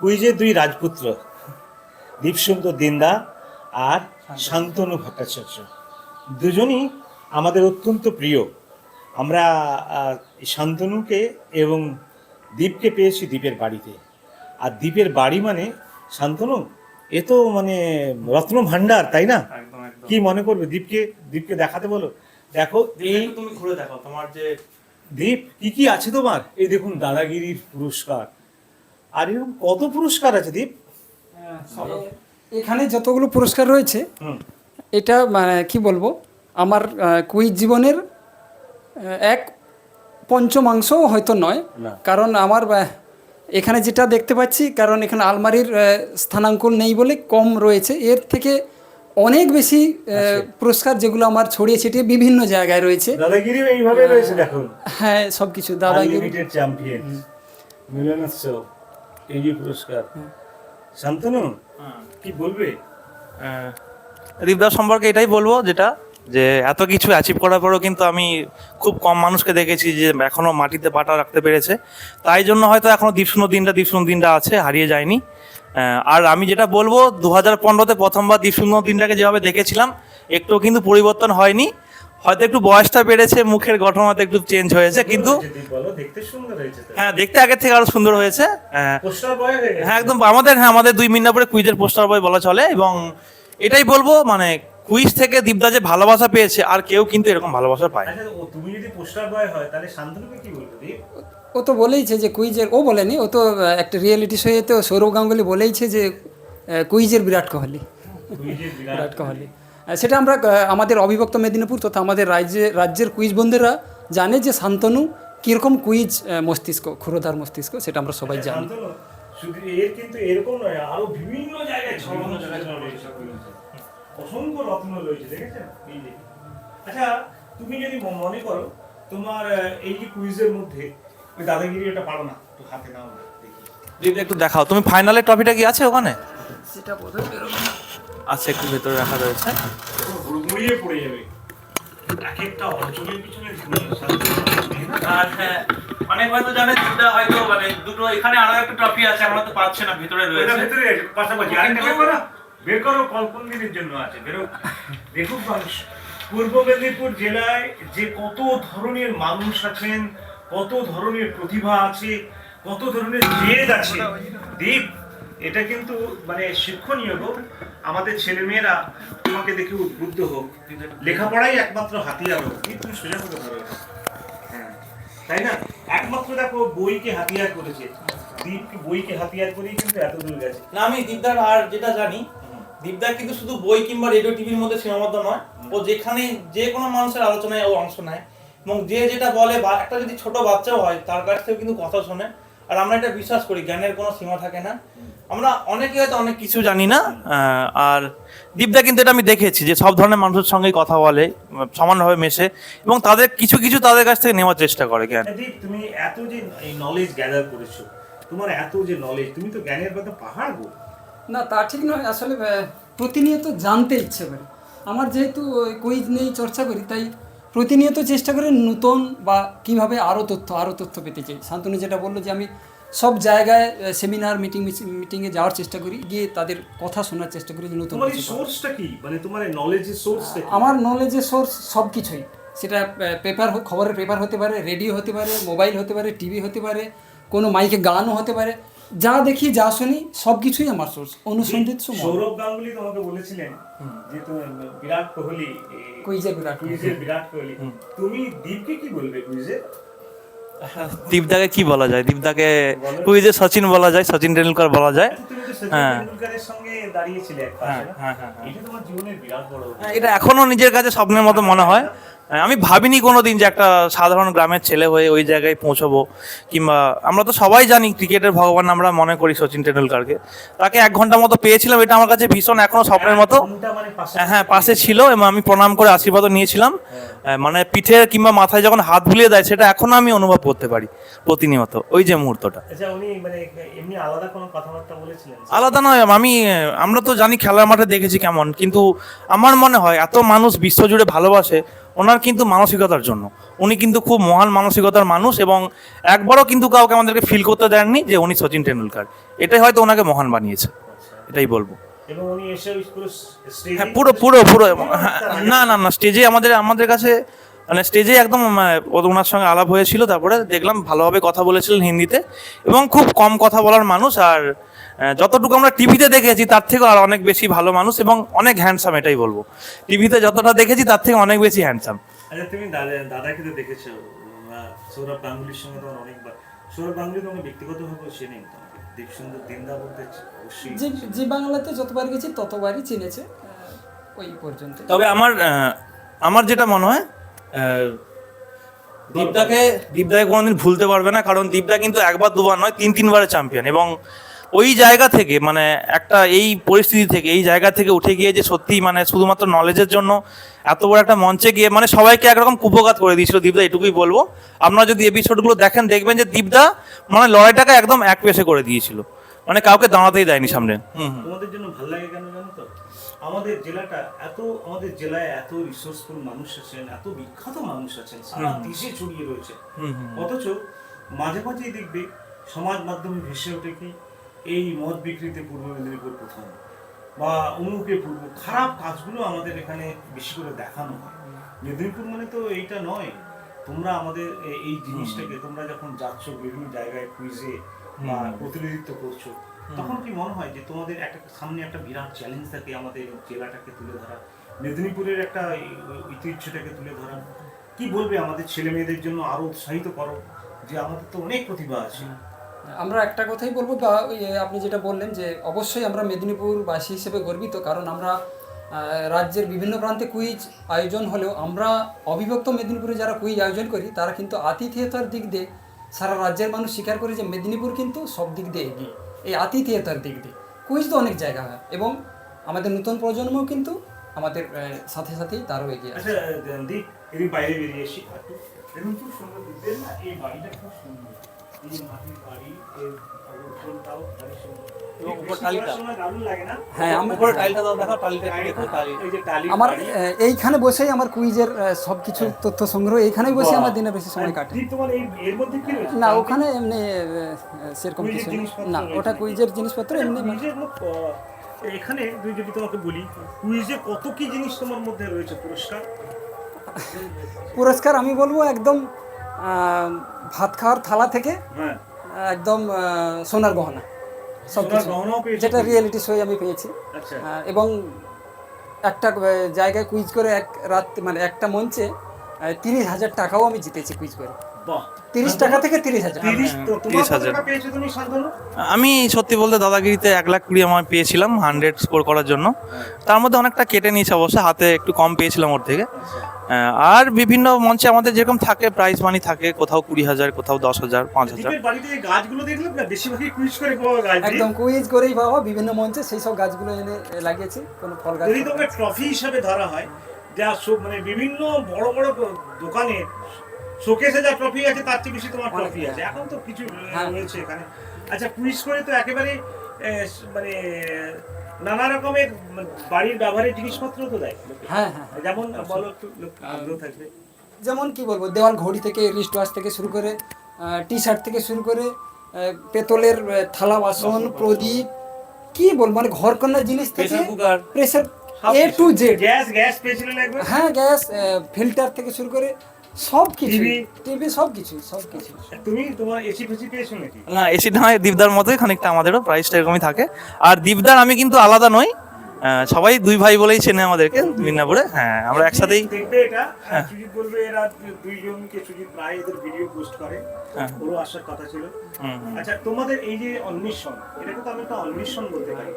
কুইজের দুই রাজপুত্র দীপসুন্দর দিন্দা আর শান্তনু ভট্টাচার্য। দুজনই আমাদের অত্যন্ত প্রিয়। আমরা শান্তনুকে এবং দ্বীপকে পেয়েছি দ্বীপের বাড়িতে। আর দ্বীপের বাড়ি মানে শান্তনু এ তো মানে রত্ন ভাণ্ডার তাই না? কি মনে করবে দীপকে? দীপকে দেখাতে বলো। দেখো এই এই তুমি ঘুরে দেখো তোমার যে দ্বীপ কি কি আছে তোমার? এই দেখুন দাদাগিরির পুরস্কার আর এরকম কত পুরস্কার আছে দীপ? এখানে যতগুলো পুরস্কার রয়েছে এটা মানে কি বলব আমার কুইজ জীবনের এক পঞ্চমাংশও হয়তো নয়। কারণ আমার এখানে যেটা দেখতে পাচ্ছি কারণ এখানে আলমারির স্থানাঙ্কন নেই বলে কম রয়েছে। এর থেকে অনেক বেশি পুরস্কার যেগুলো আমার ছড়িয়ে ছিটিয়ে বিভিন্ন জায়গায় রয়েছে। দাদাগিরি এইভাবে রয়েছে দেখুন। হ্যাঁ সব কিছু দাদাগিরি চ্যাম্পিয়ন এই যে পুরস্কার শান্তনু কি বলবে? আহ, দীপদার সম্পর্কে এটাই বলব যেটা যে এত কিছু অ্যাচিভ করার পরেও কিন্তু আমি খুব কম মানুষকে দেখেছি যে এখনও মাটিতে পাটা রাখতে পেরেছে। তাই জন্য হয়তো এখনও দীপশুনো দিনটা দীপশুনো দিনটা আছে হারিয়ে যায়নি। আর আমি যেটা বলব দু হাজার পনেরোতে প্রথমবার দীপশুনো দিনটাকে যেভাবে দেখেছিলাম একটু কিন্তু পরিবর্তন হয়নি। হয়তো একটু বয়সটা বেড়েছে মুখের গঠন হয়তো একটু চেঞ্জ হয়েছে কিন্তু দীপ বলো দেখতে সুন্দর হয়েছে তো। হ্যাঁ দেখতে আগের থেকে আরও সুন্দর হয়েছে বয় হয়ে হ্যাঁ একদম আমাদের হ্যাঁ আমাদের দুই মিনিট পরে কুইজের পোস্টার বই বলা চলে এবং এটাই বলব মানে কুইজ থেকে দীপদা যে ভালোবাসা পেয়েছে আর কেউ কিন্তু এরকম ভালোবাসা পায় আচ্ছা ও তুমি যদি পোস্টার বয় হয় তাহলে শান্তনুকে কি বলবে ও তো বলেইছে যে কুইজের ও বলেনি ও তো একটা রিয়েলিটি শোয়ে তো সৌরভ গাঙ্গুলি বলেইছে যে কুইজের বিরাট কোহলি। বিরাট বিরাট কোহলি। সেটা আমরা আমাদের অবিভক্ত মেদিনীপুর তথা আমাদের রাজ্যে রাজ্যের কুইজ বন্ধুরা জানে যে শান্তনু কীরকম কুইজ মস্তিষ্ক ক্ষুরোধার মস্তিষ্ক সেটা আমরা সবাই জানি। এর কিন্তু এরকম নয় আরও বিভিন্ন জায়গায় ছড়ানো ছড়ানো অসংখ্য রত্ন রয়েছে দেখেছেন? আচ্ছা তুমি যদি মনে করো তোমার এই যে কুইজের মধ্যে ওই দাদাগিরি এটা পারো না একটু হাতে নাও দেখি। একটু দেখাও। তুমি ফাইনালের ট্রফিটা কি আছে ওখানে? সেটা বোধহয় আচ্ছা একটু ভেতরে রাখা রয়েছে। পড়ে যাবে। এক একটা অঞ্চলের পিছনে আর হ্যাঁ অনেক হয়তো জানে হয়তো মানে দুটো এখানে আরও একটা ট্রফি আছে আমরা তো পাচ্ছি না ভেতরে পাশাপাশি আরেকটা বের করো বের জন্য আছে বেরো মানুষ পূর্ব মেদিনীপুর জেলায় যে কত ধরনের মানুষ আছেন কত ধরনের প্রতিভা আছে কত ধরনের জেদ আছে দীপ এটা কিন্তু মানে শিক্ষণীয় হোক আমাদের ছেলেমেয়েরা তোমাকে দেখে উদ্বুদ্ধ হোক। লেখাপড়াই একমাত্র হাতিয়ার হোক। কিন্তু তুমি সোজা করে ধরো হ্যাঁ। তাই না? একমাত্র দেখো বইকে হাতিয়ার করেছে। দীপকে বইকে হাতিয়ার করেই কিন্তু এত দূর গেছে? না আমি দীপদার আর যেটা জানি দীপদা কিন্তু শুধু বই কিংবা রেডিও টিভির মধ্যে সীমাবদ্ধ নয়। ও যেখানে যে কোনো মানুষের আলোচনায় ও অংশ নেয়। এবং যে যেটা বলে বা একটা যদি ছোট বাচ্চাও হয় তার কাছ থেকেও কিন্তু কথা শোনে। আর আমরা এটা বিশ্বাস করি জ্ঞানের কোনো সীমা থাকে না। আমরা অনেকে হয়তো অনেক কিছু জানি না আর দীপদা কিন্তু এটা আমি দেখেছি যে সব ধরনের মানুষের সঙ্গেই কথা বলে সমানভাবে মেশে এবং তাদের কিছু কিছু তাদের কাছ থেকে নেওয়ার চেষ্টা করে জ্ঞান। দীপ তুমি এত যে এই নলেজ গ্যাদার করেছ তোমার এত যে নলেজ তুমি তো জ্ঞানের কথা পাহাড় গো। না তা ঠিক নয় আসলে প্রতিনিয়ত জানতে ইচ্ছে করে। আমার যেহেতু কুইজ নিয়েই চর্চা করি তাই প্রতিনিয়ত চেষ্টা করে নতুন বা কীভাবে আরও তথ্য আরও তথ্য পেতে চাই। শান্তনু যেটা বলল যে আমি সব জায়গায় সেমিনার মিটিং মিটিংয়ে যাওয়ার চেষ্টা করি গিয়ে তাদের কথা শোনার চেষ্টা করি যে নতুন। সোর্সটা কি? মানে তোমার নলেজের সোর্সটা কি? আমার নলেজের সোর্স সব কিছুই। সেটা পেপার খবরের পেপার হতে পারে রেডিও হতে পারে মোবাইল হতে পারে টিভি হতে পারে কোনো মাইকে গানও হতে পারে। যা দেখি যা শুনি সব কিছুই আমার সোর্স অনুসন্ধিত সময়। সৌরভ গাঙ্গুলি তোমাকে বলেছিলেন যে তুমি বিরাট কোহলি এই কুইজের বিরাট কোহলি। কুইজের বিরাট কোহলি। তুমি দীপকে কি বলবে কুইজে? দীপদাকে কি বলা যায়? দীপদাকে কুইজে সচিন বলা যায় সচিন টেন্ডুলকার বলা যায়। আচ্ছা, হ্যাঁ। হ্যাঁ, হ্যাঁ, এটা তোমার জীবনের বিরাট বড় এটা এখনও নিজের কাছে স্বপ্নের মতো মনে হ্যাঁ, আমি ভাবিনি কোনোদিন যে একটা সাধারণ গ্রামের ছেলে হয়ে ওই জায়গায় পৌঁছবো কিংবা আমরা তো সবাই জানি ক্রিকেটের ভগবান আমরা মনে করি সচিন টেন্ডুলকারকে তাকে এক ঘণ্টা মতো পেয়েছিলাম এটা আমার কাছে ভীষণ এখনও স্বপ্নের মতো। পাশে হ্যাঁ পাশে ছিল এবং আমি প্রণাম করে আশীর্বাদও নিয়েছিলাম। মানে পিঠে কিংবা মাথায় যখন হাত বুলিয়ে দেয় সেটা এখনও আমি অনুভব করতে পারি প্রতিনিয়ত ওই যে মুহূর্তটা। আচ্ছা মানে কোনো আলাদা নয় আমি আমরা তো জানি খেলার মাঠে দেখেছি কেমন কিন্তু আমার মনে হয় এত মানুষ বিশ্বজুড়ে ভালোবাসে ওনার কিন্তু মানসিকতার জন্য। উনি কিন্তু খুব মহান মানসিকতার মানুষ এবং একবারও কিন্তু কাউকে আমাদেরকে ফিল করতে দেননি যে উনি সচিন টেন্ডুলকার এটাই হয়তো ওনাকে মহান বানিয়েছে এটাই বলব। হ্যাঁ পুরো পুরো পুরো না না না স্টেজে আমাদের আমাদের কাছে মানে স্টেজে একদম ওনার সঙ্গে আলাপ হয়েছিল তারপরে দেখলাম ভালোভাবে কথা বলেছিলেন হিন্দিতে এবং খুব কম কথা বলার মানুষ আর যতটুকু আমরা টিভিতে দেখেছি তার থেকেও আর অনেক বেশি ভালো মানুষ এবং অনেক হ্যান্ডসাম এটাই বলব। টিভিতে যতটা দেখেছি তার থেকে অনেক বেশি হ্যান্ডসাম আচ্ছা তুমি দাদা দাদাকে তো দেখেছ সৌরভ গাঙ্গুলির সঙ্গে তোমার অনেকবার সৌরভ গাঙ্গুলি তোমাকে ব্যক্তিগতভাবে চেনেন দীপসুন্দর দিনদা বলতে যে যে বাংলাতে যতবার গেছি ততবারই চিনেছে ওই পর্যন্ত। তবে আমার আমার যেটা মনে হয় আহ, দীপদাকে দীপদাকে কোনোদিন ভুলতে পারবে না কারণ দীপদা কিন্তু একবার দুবার নয় তিন তিনবারের চ্যাম্পিয়ন এবং ওই জায়গা থেকে মানে একটা এই পরিস্থিতি থেকে এই জায়গা থেকে উঠে গিয়ে যে সত্যি মানে শুধুমাত্র নলেজের জন্য এত বড় একটা মঞ্চে গিয়ে মানে সবাইকে একরকম কুপঘাত করে দিয়েছিল দীপদা এটুকুই বলব। আপনারা যদি এপিসোডগুলো দেখেন দেখবেন যে দীপদা মানে লড়াইটাকে একদম এক পেশে করে দিয়েছিল। মানে কাউকে দাঁড়াতেই দেয়নি সামনে। তোমাদের জন্য ভালো লাগে কেন জানো তো? আমাদের জেলাটা এত আমাদের জেলায় এত রিসোর্সফুল মানুষ আছেন এত বিখ্যাত মানুষ আছেন সারা দেশে ছড়িয়ে রয়েছে। অথচ মাঝে মাঝেই দেখবে সমাজ মাধ্যমে ভেসে ওঠে কি? এই মদ বিক্রিতে পূর্ব মেদিনীপুর প্রথম। বা অমুকে পূর্ব। খারাপ কাজগুলো আমাদের এখানে বেশি করে দেখানো হয়। মেদিনীপুর মানে তো এইটা নয়। তোমরা আমাদের এই জিনিসটাকে তোমরা যখন যাচ্ছ বিভিন্ন জায়গায় কুইজে বা প্রতিনিধিত্ব করছ তখন কি মনে হয় যে তোমাদের একটা সামনে একটা বিরাট চ্যালেঞ্জ থাকে আমাদের জেলাটাকে তুলে ধরা মেদিনীপুরের একটা ঐতিহ্যটাকে তুলে ধরা কি বলবে আমাদের ছেলে মেয়েদের জন্য? আরও উৎসাহিত করো। যে আমাদের তো অনেক প্রতিভা আছে। আমরা একটা কথাই বলব বা আপনি যেটা বললেন যে, অবশ্যই আমরা মেদিনীপুরবাসী হিসেবে গর্বিত কারণ আমরা রাজ্যের বিভিন্ন প্রান্তে কুইজ আয়োজন হলেও আমরা অবিভক্ত মেদিনীপুরে যারা কুইজ আয়োজন করি, তারা কিন্তু আতিথেয়তার দিক দিয়ে সারা রাজ্যের মানুষ স্বীকার করে যে মেদিনীপুর কিন্তু সব দিক দিয়ে এগিয়ে। এই আতিথেয়তার দিক দিয়ে। কুইজ তো অনেক জায়গা হয় এবং আমাদের নতুন প্রজন্মও কিন্তু আমাদের সাথে সাথেই তারও এগিয়ে আছে। আচ্ছা বাইরে বেরিয়ে এই বাড়িটা খুব সুন্দর। হ্যাঁ আমার এইখানে বসেই আমার কুইজের সব কিছু তথ্য সংগ্রহ। এইখানেই বসে আমার দিনের বেশি সময় কাটে। দীপ তোমার এই এর মধ্যে কি রয়েছে? না ওখানে এমনি সেরকম কিছু না ওটা কুইজের জিনিসপত্র এমনি মানে- মধ্যে, আহ, এখানে তুই যদি তোমাকে বলি কুইজে কত কি জিনিস তোমার মধ্যে রয়েছে পুরস্কার? পুরস্কার আমি বলব একদম ভাত খাওয়ার থালা থেকে হ্যাঁ। একদম সোনার গহনা সব যেটা রিয়েলিটি শোয়ে আমি পেয়েছি। আচ্ছা। এবং একটা জায়গায় কুইজ করে এক রাত মানে একটা মঞ্চে তিরিশ হাজার টাকাও আমি জিতেছি কুইজ করে। তিরিশ টাকা থেকে তিরিশ হাজার। তিরিশ তো তোমার 30,000 কত টাকা পেয়েছ তুমি শান্তনু আমি সত্যি বলতে দাদাগিরিতে এক লাখ কুড়ি আমার পেয়েছিলাম হান্ড্রেড স্কোর করার জন্য। তার মধ্যে অনেকটা কেটে নিয়েছে অবশ্য হাতে একটু কম পেয়েছিলাম ওর থেকে। আহ, আর বিভিন্ন মঞ্চে আমাদের যেরকম থাকে প্রাইজ মানি থাকে কোথাও কুড়ি হাজার কোথাও দশ হাজার পাঁচ হাজার। গাছগুলো দেখলাম না বেশিরভাগই কুইজ করে। একদম কুইজ করেই পাওয়া বিভিন্ন মঞ্চে সেই সব গাছগুলো এনে লাগিয়েছি কোনো ফল গাছ যদি তোমাকে ট্রফি হিসাবে ধরা হয় যা সব মানে বিভিন্ন বড় বড় দোকানে শোকেসে যা ট্রফি আছে তার চেয়ে বেশি তোমার ট্রফি আছে। এখন তো কিছু হ্যাঁ। রয়েছে এখানে। আচ্ছা কুইজ করে তো একেবারে মানে নানা রকমের বাড়ির ব্যবহারের জিনিসপত্র তো দেয়। হ্যাঁ হ্যাঁ যেমন বলো একটু আগ্রহ থাকবে যেমন কি বলব দেওয়াল ঘড়ি থেকে রিস্ট ওয়াচ থেকে শুরু করে টি শার্ট থেকে শুরু করে পেতলের থালা বাসন প্রদীপ কি বলব মানে ঘর কন্যার জিনিস থেকে pressure A to Z gas gas একবার। হ্যাঁ গ্যাস ফিল্টার থেকে শুরু করে সব কিছু টিভি সব কিছু সব কিছু তুমি তোমার এসি ফেসি পেয়েছ নাকি? না এসি না দীপদার মতোই খানিকটা আমাদেরও প্রাইসটা এরকমই থাকে। আর দীপদার আমি কিন্তু আলাদা নই। সবাই দুই ভাই বলেই চেনে আমাদেরকে মিদনাপুরে হ্যাঁ আমরা একসাথেই দেখবে এটা। সুজিত বলবে এরা দুইজনকে সুজিত প্রায় এদের ভিডিও পোস্ট করে। হ্যাঁ। ওরও আসার কথা ছিল। আচ্ছা তোমাদের এই যে অন্বেষণ এটাকে তো আমি একটা অন্বেষণ বলতে পারি।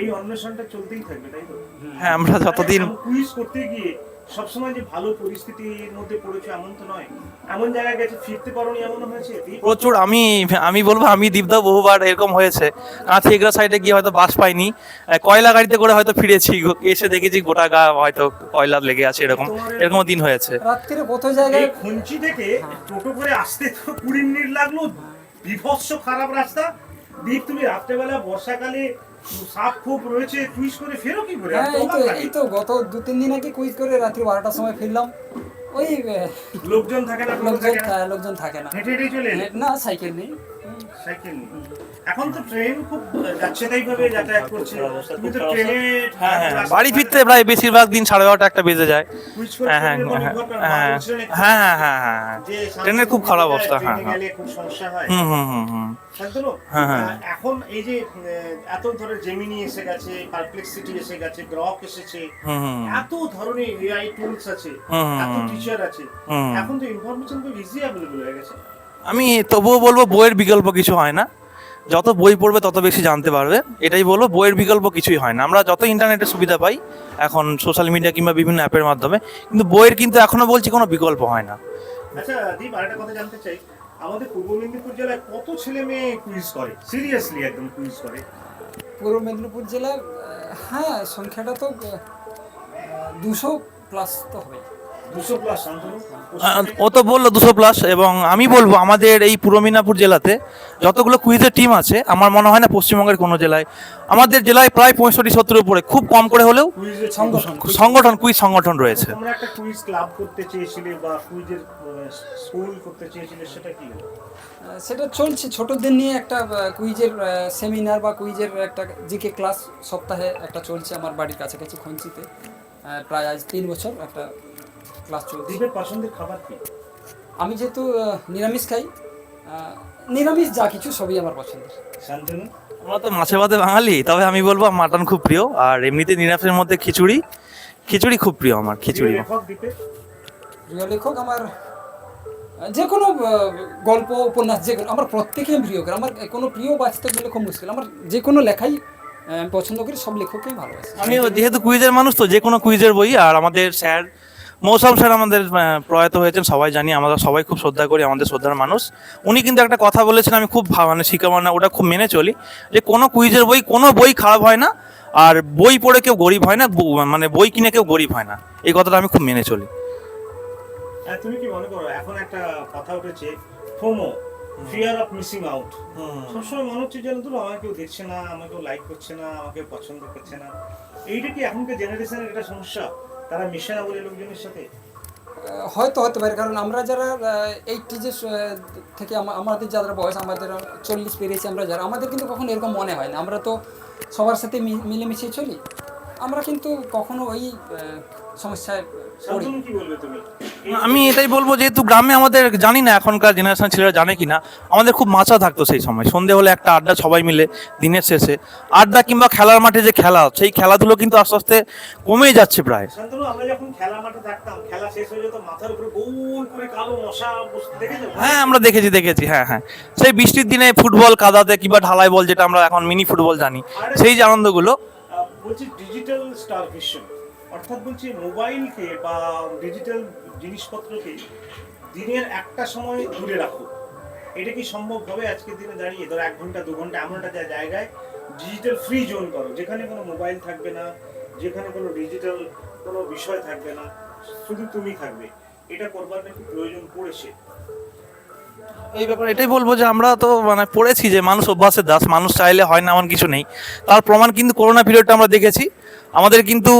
এই অন্বেষণটা চলতেই থাকবে তাই তো? হ্যাঁ আমরা যতদিন কুইজ করতে গিয়ে সবসময় যে ভালো পরিস্থিতির মধ্যে পড়েছো এমন তো নয়। এমন জায়গায় গেছে ফিরতে পারোনি এমন হয়েছে? প্রচুর আমি আমি বলব আমি দীপদা বহুবার এরকম হয়েছে। কাঁথি এগরা সাইডে গিয়ে হয়তো বাস পাইনি। কয়লা গাড়িতে করে হয়তো ফিরেছি এসে দেখেছি গোটা গা হয়তো কয়লা লেগে আছে এরকম। এরকম দিন হয়েছে। রাত্রিরে কত জায়গায় খুঞ্চি থেকে টোটো করে আসতে তো কুড়ি মিনিট লাগল। বিভৎস খারাপ রাস্তা। দীপ তুমি রাত্রেবেলা বর্ষাকালে সাপ খুব রয়েছে কুইজ করে ফেরো কি করে? হ্যাঁ এই তো এই তো গত দু তিন দিন আগে কুইজ করে রাত্রি বারোটার সময় ফিরলাম। ওই লোকজন থাকে না লোকজন থাকে না? লোকজন থাকে না। হেঁটে হেঁটে চলে না সাইকেল নেই সাইকেল এখন তো ট্রেন খুব যাচ্ছে তাই ভাবে যাতায়াত করছে। তুমি তো ট্রেনে হ্যাঁ হ্যাঁ। বাড়ি ফিরতে প্রায় বেশিরভাগ দিন সাড়ে বারোটা একটা বেজে যায়। হ্যাঁ হ্যাঁ হ্যাঁ হ্যাঁ হ্যাঁ হ্যাঁ হ্যাঁ হ্যাঁ ট্রেনের খুব খারাপ অবস্থা হ্যাঁ হ্যাঁ। গেলে খুব সমস্যা হয়। হুম হুম হুম হুম। শান্তনু হ্যাঁ, হ্যাঁ। আহ, এখন এই যে এত ধরে জেমিনি এসে গেছে পারপ্লেক্সিটি এসে গেছে গ্রক এসেছে এত ধরনের এআই টুলস আছে এত। টিচার আছে। হুম। এখন তো ইনফরমেশন খুব ইজি অ্যাভেলেবল হয়ে গেছে। আমি তবুও বলব বইয়ের বিকল্প কিছু হয় না। যত বই পড়বে তত বেশি জানতে পারবে। এটাই বলব বইয়ের বিকল্প কিছুই হয় না। আমরা যত ইন্টারনেটের সুবিধা পাই এখন সোশ্যাল মিডিয়া কিংবা বিভিন্ন অ্যাপের মাধ্যমে কিন্তু বইয়ের কিন্তু এখনও বলছি কোনো বিকল্প হয় না। আচ্ছা দীপ আরেকটা কথা জানতে চাই। আমাদের পূর্ব মেদিনীপুর জেলায় কত ছেলে মেয়ে কুইজ করে? সিরিয়াসলি একদম কুইজ করে। পূর্ব মেদিনীপুর জেলার হ্যাঁ সংখ্যাটা তো দুশো প্লাস তো হবে দুশো প্লাস ও তো বলল দুশো প্লাস এবং আমি বলব আমাদের এই পূর্ব মিদনাপুর জেলাতে যতগুলো কুইজের টিম আছে আমার মনে হয় না পশ্চিমবঙ্গের কোনো জেলায় আমাদের জেলায় প্রায় পঁয়ষট্টি সত্তরের উপরে খুব কম করে হলেও সংগঠন। সংগঠন কুইজ সংগঠন রয়েছে। তোমরা একটা কুইজ ক্লাব করতে চেয়েছিলে বা কুইজের স্কুল করতে চেয়েছিলে সেটা কি? হলো? আহ, সেটা চলছে। ছোটদের নিয়ে একটা কুইজের সেমিনার বা কুইজের একটা জিকে ক্লাস সপ্তাহে একটা চলছে আমার বাড়ির কাছাকাছি খঞ্চিতে। প্রায় আজ তিন বছর একটা ক্লাস চলছে। দীপের পছন্দের খাবার কি? আমি যেহেতু নিরামিষ খাই নিরামিষ যা কিছু সবই আমার পছন্দের। শান্তনু? আমরা তো মাছে ভাতে বাঙালি তবে আমি বলব মাটন খুব প্রিয় আর এমনিতে নিরামিষের মধ্যে খিচুড়ি খিচুড়ি খুব প্রিয় আমার খিচুড়ি। লেখক প্রিয় লেখক আমার যে কোনো গল্প উপন্যাস যে কোনো আমার প্রত্যেকেই প্রিয় করে আমার কোনো প্রিয় বাঁচতে গেলে খুব মুশকিল আমার যে কোনো লেখাই পছন্দ করি সব লেখককেই ভালোবাসি। আমি যেহেতু কুইজের মানুষ তো যে কোনো কুইজের বই আর আমাদের স্যার মৌসাম স্যার আমাদের প্রয়াত হয়েছেন সবাই জানি আমরা সবাই খুব শ্রদ্ধা করি আমাদের শ্রদ্ধার মানুষ। উনি কিন্তু একটা কথা বলেছেন আমি খুব মানে শিখা মানে ওটা খুব মেনে চলি যে কোনো কুইজের বই কোনো বই খারাপ হয় না আর বই পড়ে কেউ গরিব হয় না মানে বই কিনে কেউ গরিব হয় না। এই কথাটা আমি খুব মেনে চলি। হ্যাঁ, তুমি কি মনে করো এখন একটা কথা উঠেছে FOMO fear of missing out সবসময় মনে হচ্ছে যেন ধরো আমাকে কেউ দেখছে না আমাকে লাইক করছে না আমাকে পছন্দ করছে না। এইটা কি এখনকার জেনারেশনের একটা সমস্যা? তারা মিশে না বলে লোকজনের সাথে? হয়তো হতে পারে। কারণ আমরা যারা এইটি যে থেকে আমাদের যারা বয়স আমাদের চল্লিশ পেরিয়েছি আমরা যারা আমাদের কিন্তু কখনো এরকম মনে হয় না। আমরা তো সবার সাথে মিলেমিশে চলি। আমরা কিন্তু কখনো ওই সমস্যায় পড়ি। কি বলবে তুমি? আমি এটাই বলব যেহেতু গ্রামে আমাদের জানি না এখনকার জেনারেশন ছেলেরা জানে কিনা আমাদের খুব মাচা থাকতো সেই সময়। সন্ধে হলে একটা আড্ডা সবাই মিলে দিনের শেষে। আড্ডা কিংবা খেলার মাঠে যে খেলা সেই খেলাধুলো কিন্তু আস্তে আস্তে কমেই যাচ্ছে প্রায়। শেষ হয়ে আমরা দেখেছি দেখেছি হ্যাঁ হ্যাঁ। সেই বৃষ্টির দিনে ফুটবল কাদাতে কিংবা ঢালাই বল যেটা আমরা এখন মিনি ফুটবল জানি সেই যে আনন্দগুলো। বলছি ডিজিটাল স্টার ভিশন অর্থাৎ বলছি মোবাইলকে বা ডিজিটাল জিনিসপত্রকে দিনের একটা সময় দূরে রাখো এটা কি সম্ভব হবে? আজকের দিনে দাঁড়িয়ে ধরো এক ঘণ্টা, দু ঘণ্টা এমন একটা জায়গায় ডিজিটাল ফ্রি জোন করো, যেখানে কোনো মোবাইল থাকবে না, যেখানে কোনো ডিজিটাল কোনো বিষয় থাকবে না, শুধু তুমি থাকবে। এটা করবার নাকি প্রয়োজন পড়েছে। এই ব্যাপারে এটাই বলব যে আমরা তো মানে পড়েছি যে মানুষ অভ্যাসের দাস, মানুষ চাইলে হয় না, এমন কিছু নেই। তার প্রমাণ কিন্তু করোনা পিরিয়ডটা আমরা দেখেছি। আমাদের কিন্তু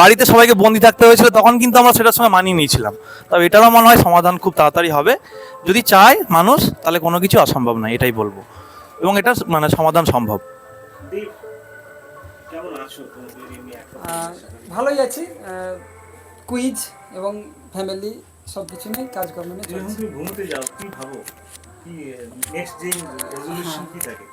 বাড়িতে সবাইকে বন্দি থাকতে হয়েছিল তখন কিন্তু আমরা সেটার সঙ্গে মানিয়ে নিয়েছিলাম। তবে এটারও মনে হয় সমাধান খুব তাড়াতাড়ি হবে। যদি চায় মানুষ তাহলে কোনো কিছু অসম্ভব নয় এটাই বলব। এবং এটা মানে সমাধান সম্ভব। ভালোই আছি। কুইজ এবং ফ্যামিলি সব কিছু নিয়ে কাজকর্ম নিয়ে তুমি যাও কি ভাবো? কি নেক্সট যে রেজলিউশন কি থাকে?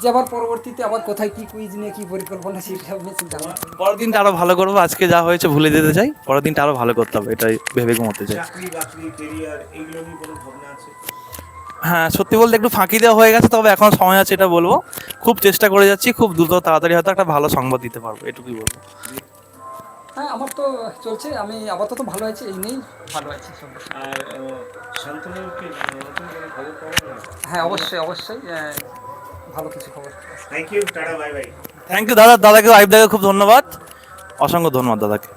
যে আবার পরবর্তীতে আবার কোথায় কি কুইজ নিয়ে কি পরিকল্পনা সেটা নিয়ে চিন্তা ভাবনা পরের দিনটা আরও ভালো করব। আজকে যা হয়েছে ভুলে যেতে চাই। পরের দিনটা আরও ভালো করতে হবে এটাই ভেবে ঘুমোতে চাই। চাকরি বাকরি কেরিয়ার এইগুলো নিয়ে কোনো ভাবনা আছে? হ্যাঁ সত্যি বলতে একটু ফাঁকি দেওয়া হয়ে গেছে তবে এখন সময় আছে এটা বলব। খুব চেষ্টা করে যাচ্ছি খুব দ্রুত তাড়াতাড়ি হয়তো একটা ভালো সংবাদ দিতে পারব এটুকুই বলব। হ্যাঁ আমার তো চলছে আমি আপাতত ভালো আছি এই নিয়েই ভালো আছি হ্যাঁ অবশ্যই অবশ্যই ভালো কিছু খবর। Thank you tata bye bye thank you দাদা। দাদাকে আইব দাদাকে খুব ধন্যবাদ। অসংখ্য ধন্যবাদ দাদাকে।